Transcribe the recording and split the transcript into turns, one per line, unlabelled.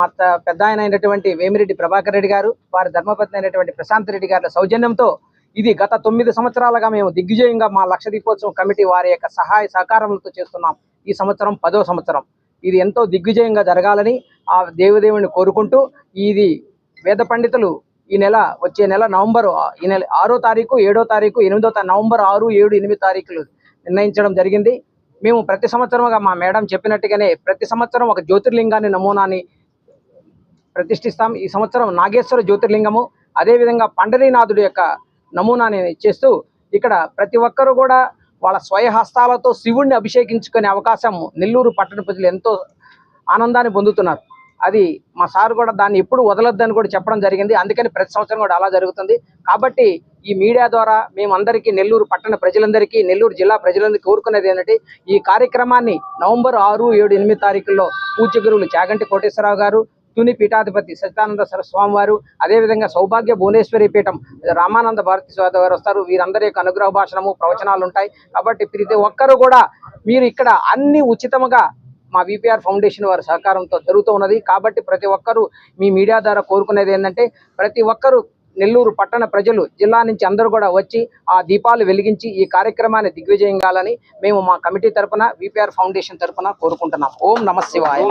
మా పెద్ద ఆయన అయినటువంటి వేమిరెడ్డి ప్రభాకర్ రెడ్డి గారు వారి ధర్మపత్ని అయినటువంటి ప్రశాంత్ రెడ్డి గారి సౌజన్యంతో ఇది గత తొమ్మిది సంవత్సరాలుగా మేము దిగ్విజయంగా మా లక్ష దీపోత్సవం కమిటీ వారి యొక్క సహాయ సహకారములతో చేస్తున్నాం. ఈ సంవత్సరం పదో సంవత్సరం. ఇది ఎంతో దిగ్విజయంగా జరగాలని ఆ దేవదేవుని కోరుకుంటూ ఇది వేద పండితులు ఈ నెల వచ్చే నెల నవంబర్ ఈ నెల ఆరో తారీఖు ఏడో తారీఖు ఎనిమిదో నవంబర్ ఆరు ఏడు ఎనిమిది తారీఖులు నిర్ణయించడం జరిగింది. మేము ప్రతి సంవత్సరముగా మా మేడం చెప్పినట్టుగానే ప్రతి సంవత్సరం ఒక జ్యోతిర్లింగాన్ని నమూనాని ప్రతిష్ఠిస్తాం. ఈ సంవత్సరం నాగేశ్వర జ్యోతిర్లింగము అదేవిధంగా పండరీనాథుడు యొక్క నమూనాని చేస్తూ ఇక్కడ ప్రతి ఒక్కరూ కూడా వాళ్ళ స్వయహస్తాలతో శివుణ్ణి అభిషేకించుకునే అవకాశం నెల్లూరు పట్టణ ప్రజలు ఎంతో ఆనందాన్ని పొందుతున్నారు. అది మా సార్ కూడా దాన్ని ఎప్పుడు వదలొద్దని కూడా చెప్పడం జరిగింది. అందుకని ప్రతి సంవత్సరం కూడా అలా జరుగుతుంది. కాబట్టి ఈ మీడియా ద్వారా మేమందరికీ నెల్లూరు పట్టణ ప్రజలందరికీ నెల్లూరు జిల్లా ప్రజలందరికీ కోరుకునేది ఏంటంటే ఈ కార్యక్రమాన్ని నవంబర్ ఆరు ఏడు ఎనిమిది తారీఖుల్లో పూజ్య గురువులు చాగంటి కోటేశ్వరరావు గారు తుని పీఠాధిపతి సత్యానంద సరస్వామి వారు అదేవిధంగా సౌభాగ్య భువనేశ్వరి పీఠం రామానంద భారతి స్వామి వారు వస్తారు. వీరందరి యొక్క అనుగ్రహ భాషణము ప్రవచనాలు ఉంటాయి. కాబట్టి ప్రతి ఒక్కరు కూడా మీరు ఇక్కడ అన్ని ఉచితముగా మా విపిఆర్ ఫౌండేషన్ వారి సహకారంతో జరుగుతూ ఉన్నది. కాబట్టి ప్రతి ఒక్కరూ మీ మీడియా ద్వారా కోరుకునేది ఏంటంటే ప్రతి ఒక్కరూ నెల్లూరు పట్టణ ప్రజలు జిల్లా నుంచి అందరూ కూడా వచ్చి ఆ దీపాలు వెలిగించి ఈ కార్యక్రమాన్ని దిగ్విజయం దిగ్విజయంగాలని మేము మా కమిటీ తరపున విపిఆర్ ఫౌండేషన్ తరఫున కోరుకుంటున్నాం. ఓం నమ శివాయ.